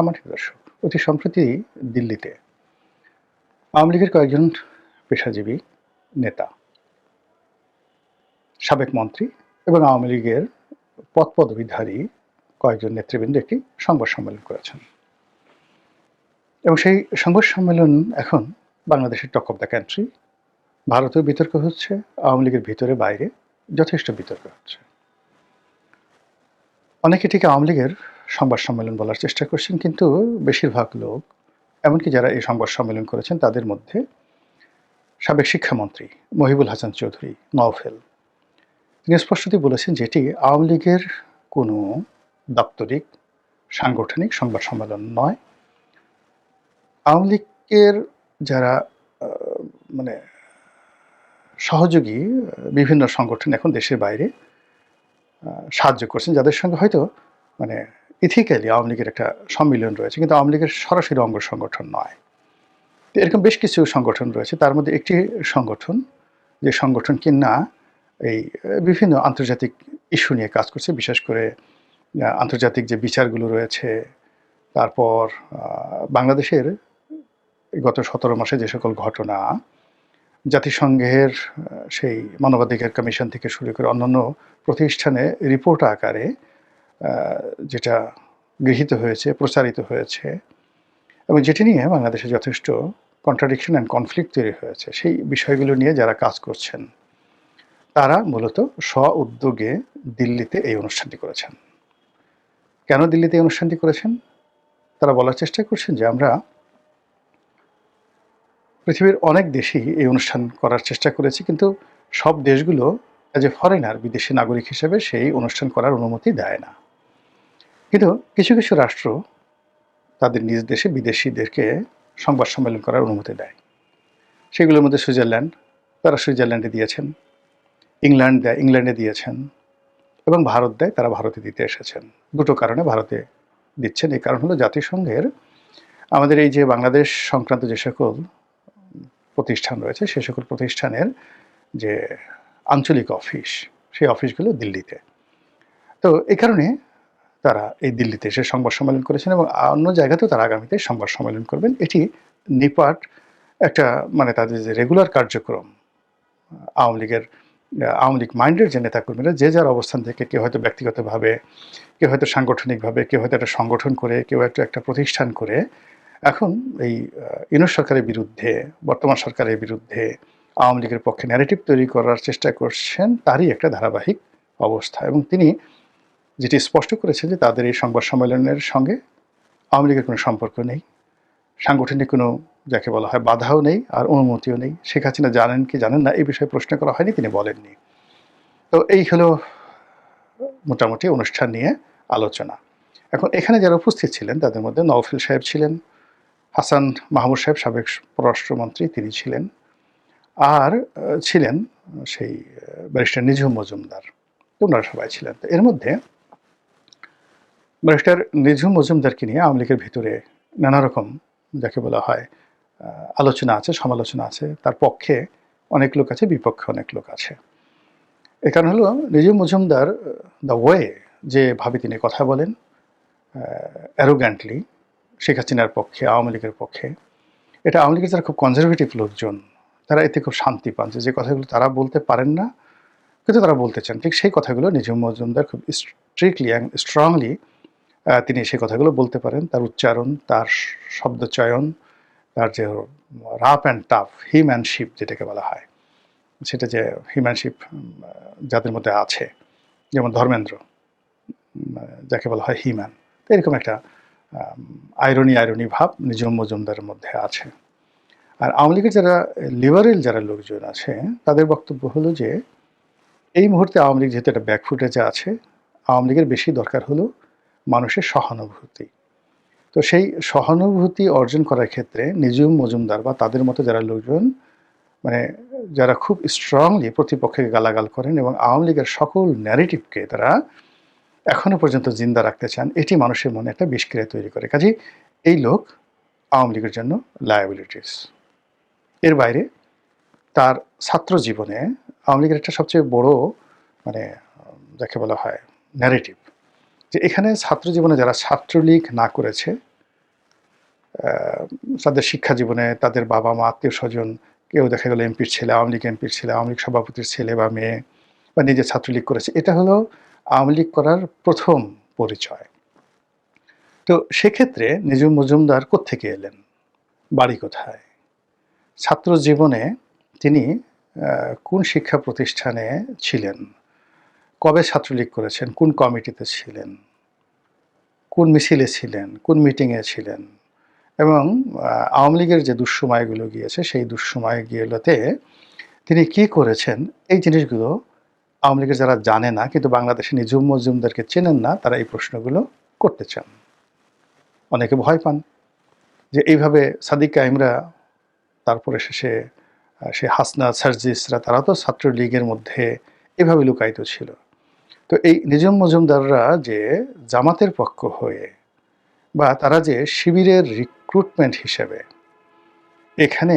সম্মানিত দর্শক, অতি সম্প্রতি দিল্লিতে আওয়ামী লীগের কয়েকজন পেশাজীবী নেতা, সাবেক মন্ত্রী এবং আওয়ামী লীগের পদ পদবিধারী কয়েকজন নেতৃবৃন্দ একটি সংবাদ সম্মেলন করেছেন। এবং সেই সংবাদ সম্মেলন এখন বাংলাদেশের টক অফ দ্য কান্ট্রি, ভারতেও বিতর্ক হচ্ছে, আওয়ামী লীগের ভিতরে বাইরে যথেষ্ট বিতর্ক হচ্ছে। অনেকে ঠিক আওয়ামী লীগের সংবাদ সম্মেলন বলার চেষ্টা করছেন, কিন্তু বেশিরভাগ লোক, এমনকি যারা এই সংবাদ সম্মেলন করেছেন, তাদের মধ্যে সাবেক শিক্ষামন্ত্রী মহিবুল হাসান চৌধুরী, নওফেল। তিনি স্পষ্টতই বলেছেন যেটি আওয়ামী লীগের কোনো দাপ্তরিক, সাংগঠনিক সংবাদ সম্মেলন নয়। আওয়ামী লীগের যারা মানে সহযোগী, বিভিন্ন সংগঠন এখন দেশের বাইরে সাহায্য করছেন, যাদের সঙ্গে হয়তো মানে ইথিক্যালি আওয়ামী লীগের একটা সম্মিলন রয়েছে, কিন্তু আওয়ামী লীগের সরাসরি অঙ্গ সংগঠন নয়। এরকম বেশ কিছু সংগঠন রয়েছে, তার মধ্যে একটি সংগঠন, যে সংগঠন কিনা এই বিভিন্ন আন্তর্জাতিক ইস্যু নিয়ে কাজ করছে, বিশেষ করে আন্তর্জাতিক যে বিচারগুলো রয়েছে, তারপর বাংলাদেশের গত সতেরো মাসে যে সকল ঘটনা, জাতিসংঘের সেই মানবাধিকার কমিশন থেকে শুরু করে অন্যান্য প্রতিষ্ঠানে রিপোর্ট আকারে যেটা গৃহীত হয়েছে, প্রচারিত হয়েছে, এবং যেটি নিয়ে বাংলাদেশে যথেষ্ট কন্ট্রাডিকশন অ্যান্ড কনফ্লিক্ট তৈরি হয়েছে, সেই বিষয়গুলো নিয়ে যারা কাজ করছেন, তারা মূলত স্ব উদ্যোগে দিল্লিতে এই অনুষ্ঠানটি করেছেন। কেন দিল্লিতে এই অনুষ্ঠানটি করেছেন? তারা বলার চেষ্টা করছেন যে আমরা পৃথিবীর অনেক দেশই এই অনুষ্ঠান করার চেষ্টা করেছি, কিন্তু সব দেশগুলো অ্যাজ এ ফরেনার বিদেশি নাগরিক হিসেবে সেই অনুষ্ঠান করার অনুমতি দেয় না। কিন্তু কিছু কিছু রাষ্ট্র তাদের নিজ দেশে বিদেশিদেরকে সংবাদ সম্মেলন করার অনুমতি দেয়। সেগুলোর মধ্যে সুইজারল্যান্ড, তারা সুইজারল্যান্ডে দিয়েছেন। ইংল্যান্ড দেয়, ইংল্যান্ডে দিয়েছেন এবং ভারত দেয়, তারা ভারতে দিতে এসেছেন। দুটো কারণে ভারতে দিচ্ছেন। এই কারণ হলো জাতিসংঘের আমাদের এই যে বাংলাদেশ সংক্রান্ত যে সকল প্রতিষ্ঠান রয়েছে, সে সকল প্রতিষ্ঠানের যে আঞ্চলিক অফিস, সেই অফিসগুলো দিল্লিতে। তো এই কারণে তারা এই দিল্লিতে এসে সংবাদ সম্মেলন করেছেন এবং অন্য জায়গাতেও তারা আগামীতে সংবাদ সম্মেলন করবেন। এটি নিপাট একটা মানে তাদের যে রেগুলার কার্যক্রম, আওয়ামী লীগের, আওয়ামী লীগ মাইন্ডের যে নেতাকর্মীরা, যে যার অবস্থান থেকে কেউ হয়তো ব্যক্তিগতভাবে, কেউ হয়তো সাংগঠনিকভাবে, কেউ হয়তো একটা সংগঠন করে, কেউ একটা একটা প্রতিষ্ঠান করে, এখন এই ইউনুস সরকারের বিরুদ্ধে, বর্তমান সরকারের বিরুদ্ধে আওয়ামী লীগের পক্ষে ন্যারেটিভ তৈরি করার চেষ্টা করছেন, তারই একটা ধারাবাহিক অবস্থা। এবং তিনি যেটি স্পষ্ট করেছে যে তাদের এই সংবাদ সম্মেলনের সঙ্গে আওয়ামী লীগের কোনো সম্পর্ক নেই, সাংগঠনিক কোনো, যাকে বলা হয়, বাধাও নেই আর অনুমতিও নেই। শেখ হাসিনা জানেন কি জানেন না এই বিষয়ে প্রশ্ন করা হয়নি, তিনি বলেননি। তো এই হলো মোটামুটি অনুষ্ঠান নিয়ে আলোচনা। এখন এখানে যারা উপস্থিত ছিলেন, তাদের মধ্যে নওফিল সাহেব ছিলেন, হাসান মাহমুদ সাহেব, সাবেক পররাষ্ট্রমন্ত্রী, তিনি ছিলেন, আর, ছিলেন সেই ব্যারিস্টার নিঝুম মজুমদার। ওনারা সবাই ছিলেন। তো এর মধ্যে ব্যারিস্টার নিঝুম মজুমদারকে নিয়ে আওয়ামী লীগের ভিতরে নানা রকম যাকে বলা হয় আলোচনা আছে, সমালোচনা আছে। তার পক্ষে অনেক লোক আছে, বিপক্ষে অনেক লোক আছে। এ কারণ হলো নিঝুম মজুমদার দ্য ওয়ে যেভাবে তিনি কথা বলেন অ্যারোগ্যান্টলি শেখ হাসিনার পক্ষে, আওয়ামী লীগের পক্ষে, এটা আওয়ামী লীগের যারা খুব কনজারভেটিভ লোকজন, তারা এতে খুব শান্তি পান যে কথাগুলো তারা বলতে পারেন না, কিন্তু তারা বলতে চান। ঠিক সেই কথাগুলো নিজুম মজুমদার খুব স্ট্রিক্টলি অ্যান্ড স্ট্রংলি তিনি সে কথাগুলো বলতে পারেন। তার উচ্চারণ, তার শব্দচয়ন, তার যে রাফ অ্যান্ড টাফ হিম্যানশিপ যেটাকে বলা হয়, সেটা যে হিম্যানশিপ যাদের মধ্যে আছে, যেমন ধর্মেন্দ্র যাকে বলা হয় হিম্যান এরকম একটা আইরনি আইরনি ভাব নিজম মজুমদারের মধ্যে আছে। আর আওয়ামী লীগের যারা লিবারেল যারা লোকজন আছে, তাদের বক্তব্য হলো যে, এই মুহূর্তে আওয়ামী লীগ যেহেতু একটা ব্যাকফুটেজে আছে, আওয়ামী লীগের বেশি দরকার হলো মানুষের সহানুভূতি। তো সেই সহানুভূতি অর্জন করার ক্ষেত্রে নিজুম মজুমদার বা তাদের মতো যারা লোকজন মানে যারা খুব স্ট্রংলি প্রতিপক্ষকে গালাগাল করেন এবং আওয়ামী লীগের সকল ন্যারেটিভকে তারা এখনও পর্যন্ত জিন্দা রাখতে চান, এটি মানুষের মনে একটা বিষক্রিয়া তৈরি করে। কাজেই এই লোক আওয়ামী লীগের জন্য লায়াবিলিটিস এর বাইরে তার ছাত্র জীবনে আওয়ামী লীগের একটা সবচেয়ে বড় মানে যাকে বলা হয় ন্যারেটিভ যে এখানে ছাত্র জীবনে যারা ছাত্রলীগ না করেছে তাদের শিক্ষা জীবনে তাদের বাবা মা, আত্মীয় স্বজন, কেউ দেখা গেল এমপির ছেলে, আওয়ামী লীগ এমপির ছেলে, আওয়ামী লীগ সভাপতির ছেলে বা মেয়ে বা নিজে ছাত্রলীগ করেছে, এটা হলো আওয়ামী লীগ করার প্রথম পরিচয়। তো সেক্ষেত্রে নিজুম মজুমদার কোত্থেকে এলেন? বাড়ি কোথায়? ছাত্র জীবনে তিনি কোন শিক্ষা প্রতিষ্ঠানে ছিলেন? কবে ছাত্রলীগ করেছেন? কোন কমিটিতে ছিলেন? কোন মিছিলে ছিলেন? কোন মিটিংয়ে ছিলেন? এবং আওয়ামী লীগের যে দুঃসময়গুলো গিয়েছে, সেই দুঃসময়গুলোতে তিনি কি করেছেন? এই জিনিসগুলো আওয়ামী লীগের যারা জানে না, কিন্তু বাংলাদেশে নিজুম মজুমদারকে চেনেন না, তারা এই প্রশ্নগুলো করতে চান। অনেকে ভয় পান যে এইভাবে সাদিক কাইমরা তারপরে শেষে সে হাসনা সার্জিসরা তারা তো ছাত্রলীগের মধ্যে এভাবে লুকায়িত ছিল। তো এই নিজম মজুমদাররা যে জামাতের পক্ষ হয়ে বা তারা যে শিবিরের রিক্রুটমেন্ট হিসেবে এখানে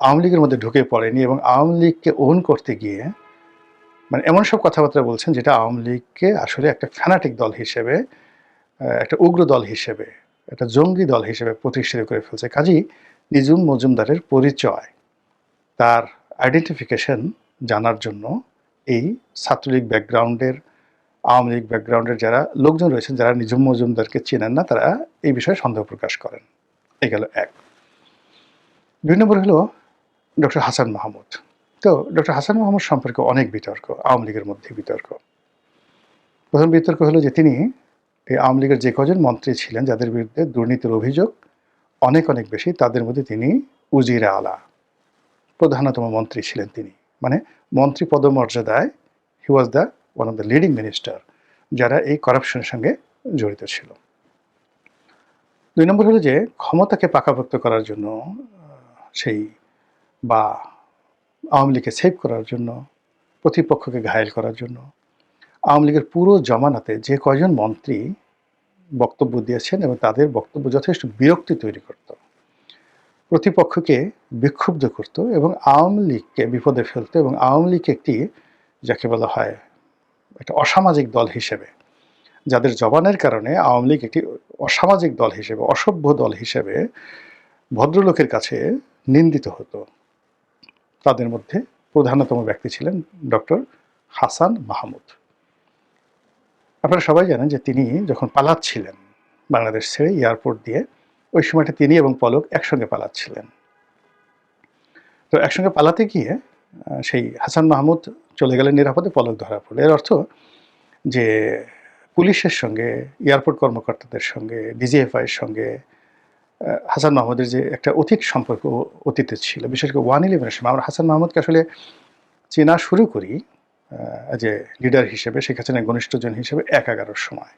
আওয়ামী লীগের মধ্যে ঢুকে পড়েনি এবং আওয়ামী লীগকে ওন করতে গিয়ে মানে এমন সব কথাবার্তা বলছেন যেটা আওয়ামী লীগকে আসলে একটা ফ্যানাটিক দল হিসেবে একটা উগ্র দল হিসেবে, একটা জঙ্গি দল হিসেবে প্রতিষ্ঠিত করে ফেলছে। কাজী নিজুম মজুমদারের পরিচয়, তার আইডেন্টিফিকেশন জানার জন্য এই ছাত্রলীগ ব্যাকগ্রাউন্ডের, আওয়ামী লীগ ব্যাকগ্রাউন্ডের যারা লোকজন রয়েছেন, যারা নিজুম মজুমদারকে চেনেন না, তারা এই বিষয়ে সন্দেহ প্রকাশ করেন। এই গেল এক। দুই নম্বর হলো ডক্টর হাসান মাহমুদ। তো ডক্টর হাসান মাহমুদ সম্পর্কে অনেক বিতর্ক, আওয়ামী লীগের মধ্যে বিতর্ক। প্রথম বিতর্ক হলো যে তিনি এই আওয়ামী লীগের যে কজন মন্ত্রী ছিলেন, যাদের বিরুদ্ধে দুর্নীতির অভিযোগ অনেক অনেক বেশি, তাদের মধ্যে তিনি উজিরা আলা প্রধানতম মন্ত্রী ছিলেন তিনি। মানে মন্ত্রী পদমর্যাদায় he was the one of the leading minister যারা এই করাপশনের সঙ্গে জড়িত ছিল। দুই নম্বর হলো যে ক্ষমতাকে পাকাপোক্ত করার জন্য সেই বা আওয়ামী লীগকে সেভ করার জন্য, প্রতিপক্ষকে ঘায়েল করার জন্য, আওয়ামী লীগের পুরো জমানাতে যে কয়জন মন্ত্রী বক্তব্য দিয়েছেন এবং তাদের বক্তব্য যথেষ্ট বিরক্তি তৈরি করত। প্রতিপক্ষকে বিক্ষুব্ধ করত এবং আওয়ামী লীগকে বিপদে ফেলতো এবং আওয়ামী লীগ একটি, যাকে বলা হয়, একটা অসামাজিক দল হিসেবে, যাদের জবানের কারণে আওয়ামী লীগ একটি অসামাজিক দল হিসেবে, অসভ্য দল হিসেবে ভদ্রলোকের কাছে নিন্দিত হতো। তাদের মধ্যে প্রধানতম ব্যক্তি ছিলেন ডক্টর হাসান মাহমুদ। আপনারা সবাই জানেন যে তিনি যখন পালাচ্ছিলেন বাংলাদেশ ছেড়ে এয়ারপোর্ট দিয়ে ওই সময়টা তিনি এবং পলক একসঙ্গে পালাচ্ছিলেন। তো একসঙ্গে পালাতে গিয়ে সেই হাসান মাহমুদ চলে গেলেন নিরাপদে, পলক ধরা পড়ল। এর অর্থ যে পুলিশের সঙ্গে, এয়ারপোর্ট কর্মকর্তাদের সঙ্গে, ডিজিএফআইয়ের সঙ্গে হাসান মাহমুদের যে একটা অতীত সম্পর্ক অতীতে ছিল, বিশেষ করে ওয়ান ইলেভেনের সময়। আমরা হাসান মাহমুদকে আসলে চেনা শুরু করি যে লিডার হিসেবে, শেখ হাসিনার ঘনিষ্ঠজন হিসেবে এক এগারোর সময়।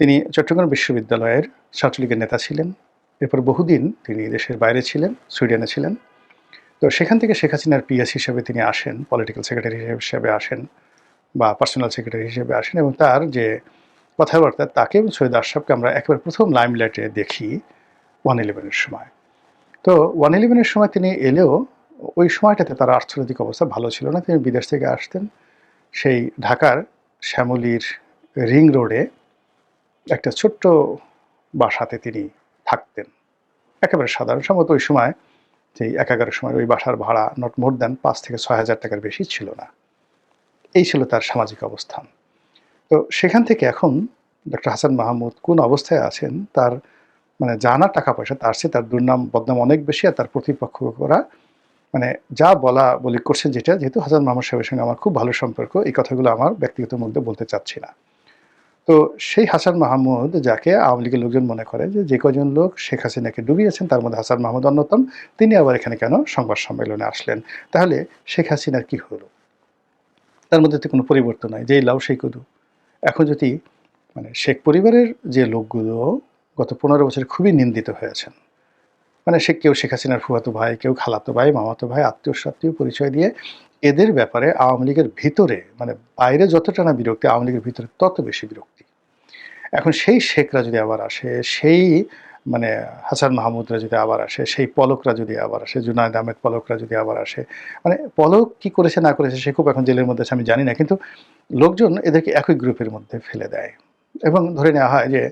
তিনি চট্টগ্রাম বিশ্ববিদ্যালয়ের ছাত্রলীগের নেতা ছিলেন। এরপর বহুদিন তিনি দেশের বাইরে ছিলেন, সুইডেনে ছিলেন। তো সেখান থেকে শেখ হাসিনার পিএস হিসেবে তিনি আসেন, পলিটিক্যাল সেক্রেটারি হিসেবে আসেন বা পার্সোনাল সেক্রেটারি হিসেবে আসেন এবং তার যে কথাবার্তা তাকে এবং সৈয়দ আশরাফকে আমরা একেবারে প্রথম লাইমলাইটে দেখি ওয়ান ইলেভেনের সময়। তো ওয়ান ইলেভেনের সময় তিনি এলেও ওই সময়টাতে তার অর্থনৈতিক অবস্থা ভালো ছিল না। তিনি বিদেশ থেকে আসতেন। সেই ঢাকার শ্যামলীর রিং রোডে একটা ছোট্ট বাসাতে তিনি থাকতেন। একেবারে সাধারণ, সম্ভবত ওই সময় সেই এক এগারোর সময় ওই বাসার ভাড়া নট মোর দেন পাঁচ থেকে ছয় হাজার টাকার বেশি ছিল না। এই ছিল তার সামাজিক অবস্থান। তো সেখান থেকে এখন ডক্টর হাসান মাহমুদ কোন অবস্থায় আছেন তার মানে জানা টাকা পয়সা তার চেয়ে তার দুর্নাম, বদনাম অনেক বেশি আর তার প্রতিপক্ষ করা মানে যা বলা বলি করছেন যেটা, যেহেতু হাসান মাহমুদ সাহেবের সঙ্গে আমার খুব ভালো সম্পর্ক, এই কথাগুলো আমার ব্যক্তিগত মধ্যে বলতে চাচ্ছি না। তো সেই হাসান মাহমুদ, যাকে আওয়ামী লীগের লোকজন মনে করে যে যে কজন লোক শেখ হাসিনাকে ডুবিয়েছেন, তার মধ্যে হাসান মাহমুদ অন্যতম, তিনি আবার এখানে কেন সংবাদ সম্মেলনে আসলেন? তাহলে শেখ হাসিনার কি হলো? তার মধ্যে তো কোনো পরিবর্তন নাই, যেই লাউ সেই কদু। এখন যদি মানে শেখ পরিবারের যে লোকগুলো গত পনেরো বছর খুবই নিন্দিত হয়েছেন মানে সে কেউ শেখ হাসিনার ফুয়াতো ভাই, কেউ খালাতো ভাই, মামাতো ভাই আত্মীয় সাত্মীয় পরিচয় দিয়ে এদের ব্যাপারে আওয়ামী লীগের ভিতরে মানে বাইরে যতটা না বিরক্তি, আওয়ামী লীগের ভিতরে তত বেশি বিরক্তি। এখন সেই শেখরা যদি আবার আসে, সেই মানে হাসান মাহমুদরা যদি আবার আসে, সেই পলকরা যদি আবার আসে, জুনায়দ আহমেদ পলকরা যদি আবার আসে মানে পলক কি করেছে, না করেছে, সে খুব এখন জেলের মধ্যে আছে, আমি জানি না, কিন্তু লোকজন এদেরকে একই গ্রুপের মধ্যে ফেলে দেয়। এবং ধরে নেওয়া হয় যে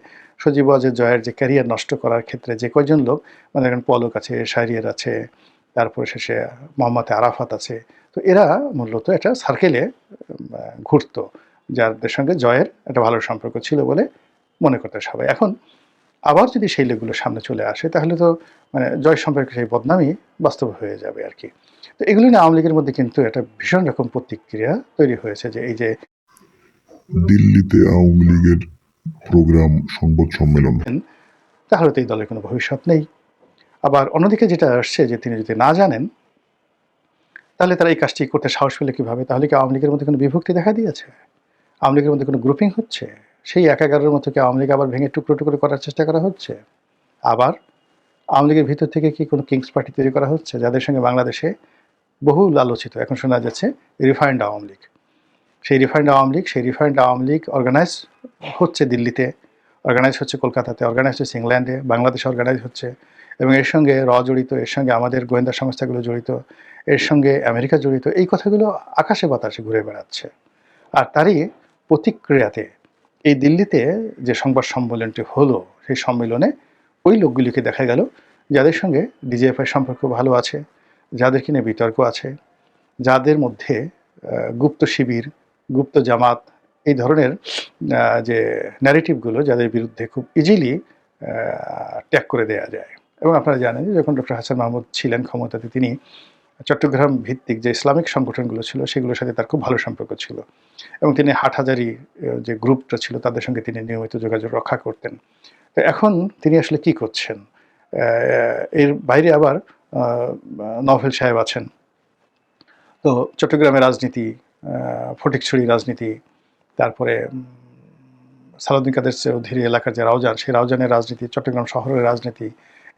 সজীব ওয়াজেদ জয়ের যে ক্যারিয়ার নষ্ট করার ক্ষেত্রে যে কয়জন লোক মানে ধরেন পলক আছে শাহরিয়ার আছে, তারপরে শেষে মোহাম্মদ আরাফাত আছে তো এরা মূলত একটা সার্কেলে ঘুরত যাদের সঙ্গে জয়ের একটা ভালো সম্পর্ক ছিল বলে মনে করতে সবাই। এখন আবার যদি সেই লোকগুলো সামনে চলে আসে তাহলে তো মানে জয় সম্পর্কে সেই বদনামই বাস্তব হয়ে যাবে আর কি। তো এগুলো নিয়ে আওয়ামী লীগের মধ্যে কিন্তু একটা ভীষণ রকম প্রতিক্রিয়া তৈরি হয়েছে যে এই যে দিল্লিতে আওয়ামী লীগের প্রোগ্রাম সংবাদ সম্মেলন। তাহলে তো এই দলের কোনো ভবিষ্যৎ নেই। আবার অন্যদিকে যেটা আসছে যে তিনি যদি না জানেন তাহলে তারা এই কাজটি করতে সাহস পেলে কীভাবে? তাহলে কি আওয়ামী লীগের মধ্যে কোনো বিভক্তি দেখা দিয়েছে? আওয়ামী লীগের মধ্যে কোনো গ্রুপিং হচ্ছে? সেই এক এগারোর মতো কি আওয়ামী লীগ আবার ভেঙে টুকরো টুকরো করার চেষ্টা করা হচ্ছে? আবার আওয়ামী লীগের ভিতর থেকে কি কোনো কিংস পার্টি তৈরি করা হচ্ছে? যাদের সঙ্গে বাংলাদেশে বহু আলোচিত এখন শোনা যাচ্ছে রিফাইন্ড আওয়ামী লীগ। সেই রিফাইন্ড আওয়ামী লীগ, সেই রিফাইন্ড আওয়ামী লীগ অর্গানাইজ হচ্ছে দিল্লিতে। অর্গানাইজ হচ্ছে কলকাতাতে অর্গানাইজ হচ্ছে ইংল্যান্ডে বাংলাদেশে অর্গানাইজ হচ্ছে এবং এর সঙ্গে র জড়িত, এর সঙ্গে আমাদের গোয়েন্দা সংস্থাগুলো জড়িত, এর সঙ্গে আমেরিকা জড়িত, এই কথাগুলো আকাশে বাতাসে ঘুরে বেড়াচ্ছে। আর তারই প্রতিক্রিয়াতে এই দিল্লিতে যে সংবাদ সম্মেলনটি হলো, সেই সম্মেলনে ওই লোকগুলিকে দেখা গেল যাদের সঙ্গে ডিজিএফআই সম্পর্ক ভালো আছে, যাদের কিনে বিতর্ক আছে, যাদের মধ্যে গুপ্ত শিবির, গুপ্ত জামাত এই ধরনের যে ন্যারেটিভগুলো যাদের বিরুদ্ধে খুব ইজিলি ট্যাগ করে দেওয়া যায়। এবং আপনারা জানেন যে যখন ডক্টর হাসান মাহমুদ ছিলেন ক্ষমতাতে, তিনি চট্টগ্রাম ভিত্তিক যে ইসলামিক সংগঠনগুলো ছিল, সেগুলোর সাথে তার খুব ভালো সম্পর্ক ছিল। এবং তিনি হাটহাজারি যে গ্রুপটা ছিল, তাদের সঙ্গে তিনি নিয়মিত যোগাযোগ রক্ষা করতেন। তো এখন তিনি আসলে কি করছেন? এর বাইরে আবার নভেল সাহেব আছেন। তো চট্টগ্রামের রাজনীতি ফটিকছড়ি রাজনীতি তারপরে সালাউদ্দিন কাদের চৌধুরী এলাকার যে রাউজান, সেই রাউজানের রাজনীতি, চট্টগ্রাম শহরের রাজনীতি,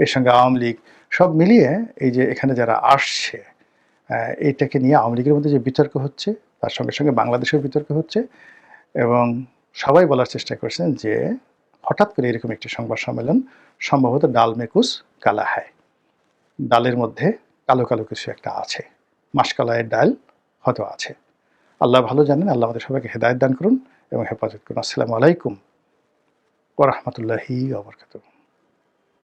এর সঙ্গে আওয়ামী লীগ, সব মিলিয়ে এই যে এখানে যারা আসছে এইটাকে নিয়ে আওয়ামী লীগের মধ্যে যে বিতর্ক হচ্ছে, তার সঙ্গে সঙ্গে বাংলাদেশের বিতর্ক হচ্ছে এবং সবাই বলার চেষ্টা করছেন যে হঠাৎ করে এরকম একটি সংবাদ সম্মেলন সম্ভবত ডাল মেকুস কালা হায় ডালের মধ্যে কালো কালো কিছু একটা আছে মাসকালায়ের ডাল হয়তো আছে। আল্লাহ ভালো জানেন, আল্লাহ আমাদের সবাইকে হেদায়ত দান করুন এবং হেফাজত করুন। আসসালামু আলাইকুম ওরহমতুল্লাহি ওবরকাতুহ